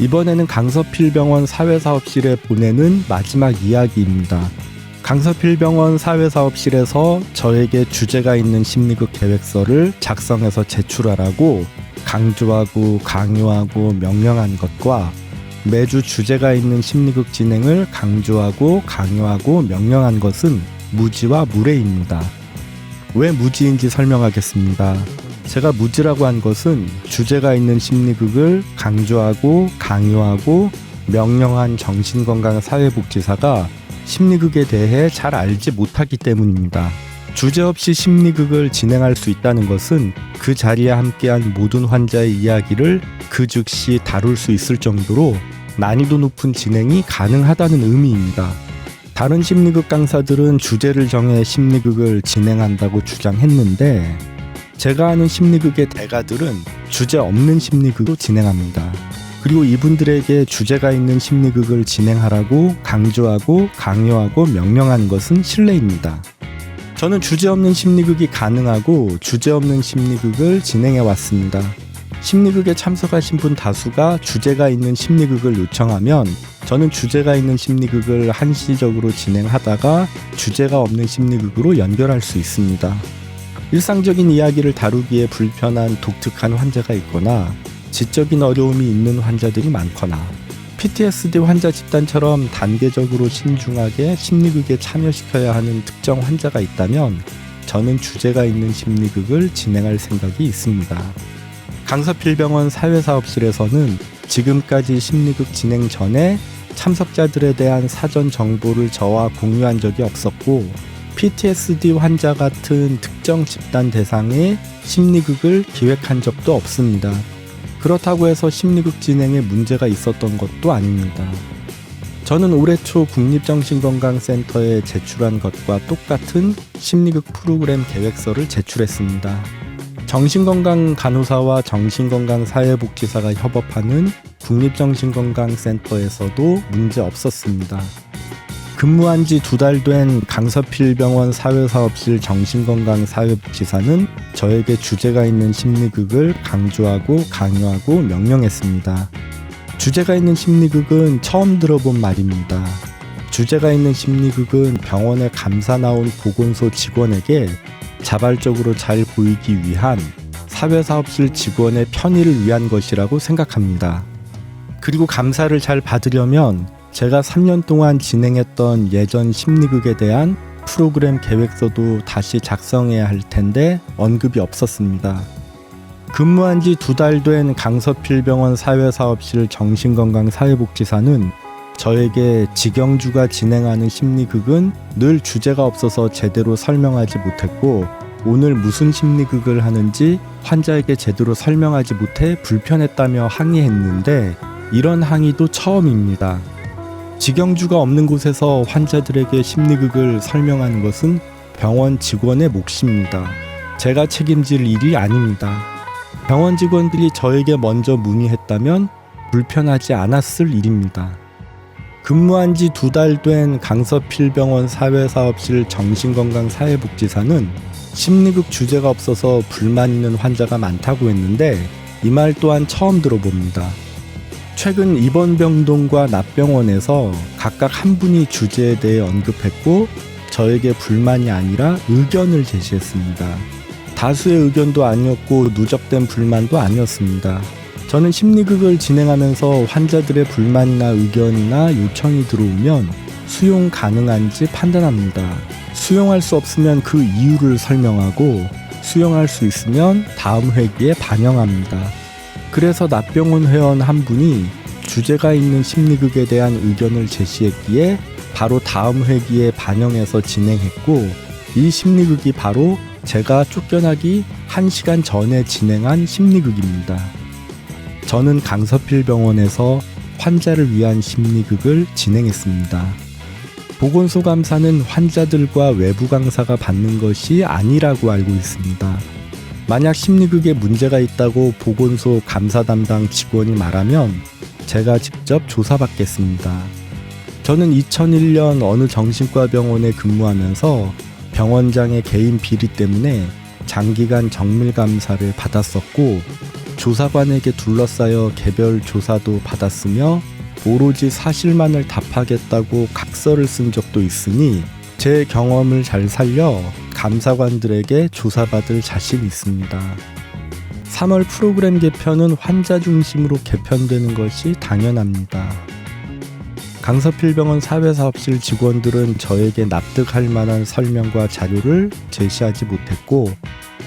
이번에는 강서필 병원 사회사업실에 보내는 마지막 이야기입니다. 강서필 병원 사회사업실에서 저에게 주제가 있는 심리극 계획서를 작성해서 제출하라고 강조하고 강요하고 명령한 것과 매주 주제가 있는 심리극 진행을 강조하고 강요하고 명령한 것은 무지와 무례입니다. 왜 무지인지 설명하겠습니다. 제가 무지라고 한 것은 주제가 있는 심리극을 강조하고 강요하고 명령한 정신건강사회복지사가 심리극에 대해 잘 알지 못하기 때문입니다. 주제 없이 심리극을 진행할 수 있다는 것은 그 자리에 함께한 모든 환자의 이야기를 그 즉시 다룰 수 있을 정도로 난이도 높은 진행이 가능하다는 의미입니다. 다른 심리극 강사들은 주제를 정해 심리극을 진행한다고 주장했는데 제가 아는 심리극의 대가들은 주제 없는 심리극도 진행합니다. 그리고 이분들에게 주제가 있는 심리극을 진행하라고 강조하고 강요하고 명령하는 것은 신뢰입니다. 저는 주제 없는 심리극이 가능하고 주제 없는 심리극을 진행해 왔습니다. 심리극에 참석하신 분 다수가 주제가 있는 심리극을 요청하면 저는 주제가 있는 심리극을 한시적으로 진행하다가 주제가 없는 심리극으로 연결할 수 있습니다. 일상적인 이야기를 다루기에 불편한 독특한 환자가 있거나 지적인 어려움이 있는 환자들이 많거나 PTSD 환자 집단처럼 단계적으로 신중하게 심리극에 참여시켜야 하는 특정 환자가 있다면 저는 주제가 있는 심리극을 진행할 생각이 있습니다. 강서필병원 사회사업실에서는 지금까지 심리극 진행 전에 참석자들에 대한 사전 정보를 저와 공유한 적이 없었고 PTSD 환자 같은 특정 집단 대상의 심리극을 기획한 적도 없습니다. 그렇다고 해서 심리극 진행에 문제가 있었던 것도 아닙니다. 저는 올해 초 국립정신건강센터에 제출한 것과 똑같은 심리극 프로그램 계획서를 제출했습니다. 정신건강 간호사와 정신건강 사회복지사가 협업하는 국립정신건강센터에서도 문제 없었습니다. 근무한 지 두 달 된 강서필병원 사회사업실 정신건강 사회복지사는 저에게 주제가 있는 심리극을 강조하고 강요하고 명령했습니다. 주제가 있는 심리극은 처음 들어본 말입니다. 주제가 있는 심리극은 병원에 감사 나온 보건소 직원에게 자발적으로 잘 보이기 위한 사회사업실 직원의 편의를 위한 것이라고 생각합니다. 그리고 감사를 잘 받으려면 제가 3년 동안 진행했던 예전 심리극에 대한 프로그램 계획서도 다시 작성해야 할 텐데 언급이 없었습니다. 근무한 지 두 달 된 강서필 병원 사회사업실 정신건강 사회복지사는 저에게 직영주가 진행하는 심리극은 늘 주제가 없어서 제대로 설명하지 못했고 오늘 무슨 심리극을 하는지 환자에게 제대로 설명하지 못해 불편했다며 항의했는데 이런 항의도 처음입니다. 직영주가 없는 곳에서 환자들에게 심리극을 설명하는 것은 병원 직원의 몫입니다. 제가 책임질 일이 아닙니다. 병원 직원들이 저에게 먼저 문의했다면 불편하지 않았을 일입니다. 근무한 지 두 달 된 강서필병원 사회사업실 정신건강사회복지사는 심리극 주제가 없어서 불만 있는 환자가 많다고 했는데 이 말 또한 처음 들어봅니다. 최근 입원병동과 납병원에서 각각 한 분이 주제에 대해 언급했고 저에게 불만이 아니라 의견을 제시했습니다. 다수의 의견도 아니었고 누적된 불만도 아니었습니다. 저는 심리극을 진행하면서 환자들의 불만이나 의견이나 요청이 들어오면 수용 가능한지 판단합니다. 수용할 수 없으면 그 이유를 설명하고 수용할 수 있으면 다음 회기에 반영합니다. 그래서 납병원 회원 한 분이 주제가 있는 심리극에 대한 의견을 제시했기에 바로 다음 회기에 반영해서 진행했고 이 심리극이 바로 제가 쫓겨나기 1시간 전에 진행한 심리극입니다. 저는 강서필 병원에서 환자를 위한 심리극을 진행했습니다. 보건소 감사는 환자들과 외부 강사가 받는 것이 아니라고 알고 있습니다. 만약 심리극에 문제가 있다고 보건소 감사 담당 직원이 말하면 제가 직접 조사받겠습니다. 저는 2001년 어느 정신과 병원에 근무하면서 병원장의 개인 비리 때문에 장기간 정밀 감사를 받았었고 조사관에게 둘러싸여 개별 조사도 받았으며 오로지 사실만을 답하겠다고 각서를 쓴 적도 있으니 제 경험을 잘 살려 감사관들에게 조사받을 자신 있습니다. 3월 프로그램 개편은 환자 중심으로 개편되는 것이 당연합니다. 강서필병원 사회사업실 직원들은 저에게 납득할 만한 설명과 자료를 제시하지 못했고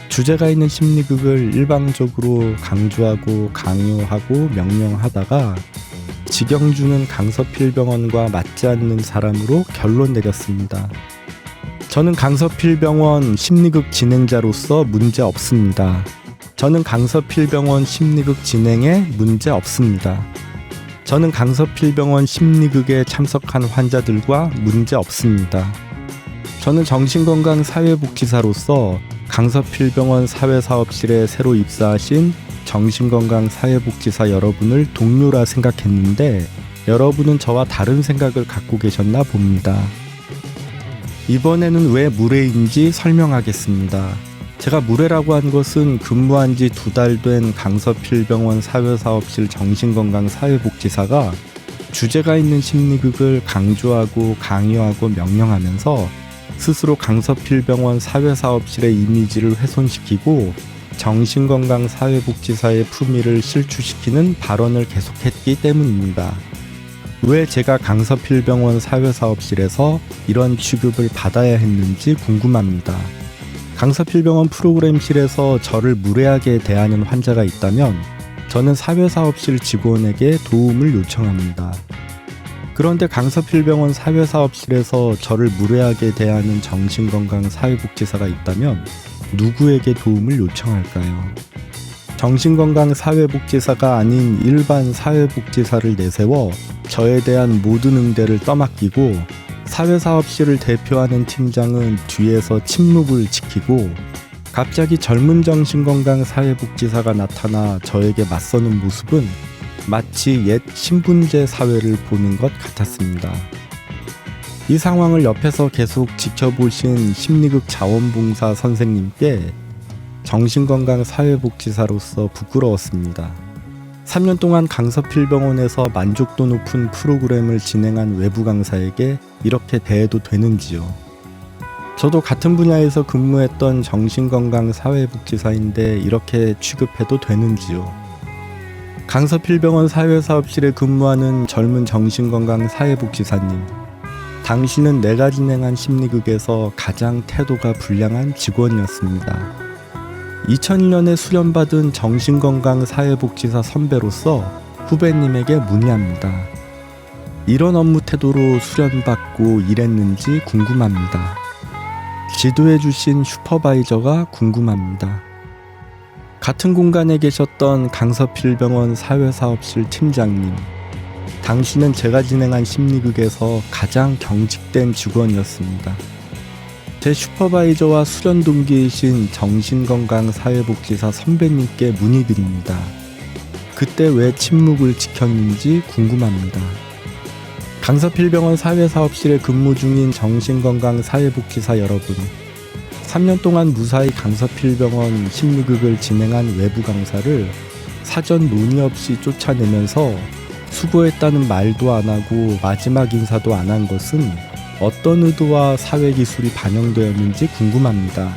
주제가 있는 심리극을 일방적으로 강조하고 강요하고 명령하다가 직영주는 강서필병원과 맞지 않는 사람으로 결론 내렸습니다. 저는 강서필병원 심리극 진행자로서 문제 없습니다. 저는 강서필병원 심리극 진행에 문제 없습니다. 저는 강서필병원 심리극에 참석한 환자들과 문제 없습니다. 저는 정신건강사회복지사로서 강서필병원 사회사업실에 새로 입사하신 정신건강 사회복지사 여러분을 동료라 생각했는데 여러분은 저와 다른 생각을 갖고 계셨나 봅니다. 이번에는 왜 무례인지 설명하겠습니다. 제가 무례라고 한 것은 근무한 지 두 달 된 강서필병원 사회사업실 정신건강 사회복지사가 주제가 있는 심리극을 강조하고 강요하고 명령하면서 스스로 강서필병원 사회사업실의 이미지를 훼손시키고 정신건강 사회복지사의 품위를 실추시키는 발언을 계속했기 때문입니다. 왜 제가 강서필병원 사회사업실에서 이런 취급을 받아야 했는지 궁금합니다. 강서필병원 프로그램실에서 저를 무례하게 대하는 환자가 있다면 저는 사회사업실 직원에게 도움을 요청합니다. 그런데 강서필병원 사회사업실에서 저를 무례하게 대하는 정신건강 사회복지사가 있다면 누구에게 도움을 요청할까요? 정신건강 사회복지사가 아닌 일반 사회복지사를 내세워 저에 대한 모든 응대를 떠맡기고 사회사업실을 대표하는 팀장은 뒤에서 침묵을 지키고 갑자기 젊은 정신건강 사회복지사가 나타나 저에게 맞서는 모습은 마치 옛 신분제 사회를 보는 것 같았습니다. 이 상황을 옆에서 계속 지켜보신 심리극 자원봉사 선생님께 정신건강 사회복지사로서 부끄러웠습니다. 3년 동안 강서필 병원에서 만족도 높은 프로그램을 진행한 외부 강사에게 이렇게 대해도 되는지요? 저도 같은 분야에서 근무했던 정신건강 사회복지사인데 이렇게 취급해도 되는지요? 강서필병원 사회사업실에 근무하는 젊은 정신건강 사회복지사님. 당신은 내가 진행한 심리극에서 가장 태도가 불량한 직원이었습니다. 2001년에 수련받은 정신건강 사회복지사 선배로서 후배님에게 문의합니다. 이런 업무 태도로 수련받고 일했는지 궁금합니다. 지도해 주신 슈퍼바이저가 궁금합니다. 같은 공간에 계셨던 강서필병원 사회사업실 팀장님. 당신은 제가 진행한 심리극에서 가장 경직된 직원이었습니다. 제 슈퍼바이저와 수련 동기이신 정신건강사회복지사 선배님께 문의드립니다. 그때 왜 침묵을 지켰는지 궁금합니다. 강서필병원 사회사업실에 근무 중인 정신건강사회복지사 여러분, 3년 동안 무사히 강서필병원 심리극을 진행한 외부 강사를 사전 논의 없이 쫓아내면서 수고했다는 말도 안 하고 마지막 인사도 안 한 것은 어떤 의도와 사회 기술이 반영되었는지 궁금합니다.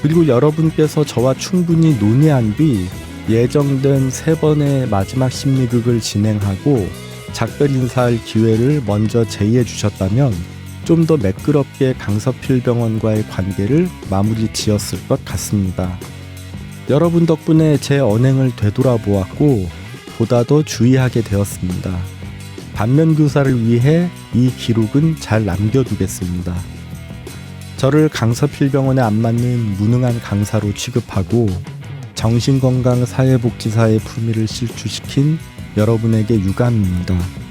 그리고 여러분께서 저와 충분히 논의한 뒤 예정된 세 번의 마지막 심리극을 진행하고 작별 인사할 기회를 먼저 제의해 주셨다면 좀 더 매끄럽게 강서필 병원과의 관계를 마무리 지었을 것 같습니다. 여러분 덕분에 제 언행을 되돌아보았고 보다 더 주의하게 되었습니다. 반면 교사를 위해 이 기록은 잘 남겨두겠습니다. 저를 강서필병원에 안 맞는 무능한 강사로 취급하고 정신건강 사회복지사의 품위를 실추시킨 여러분에게 유감입니다.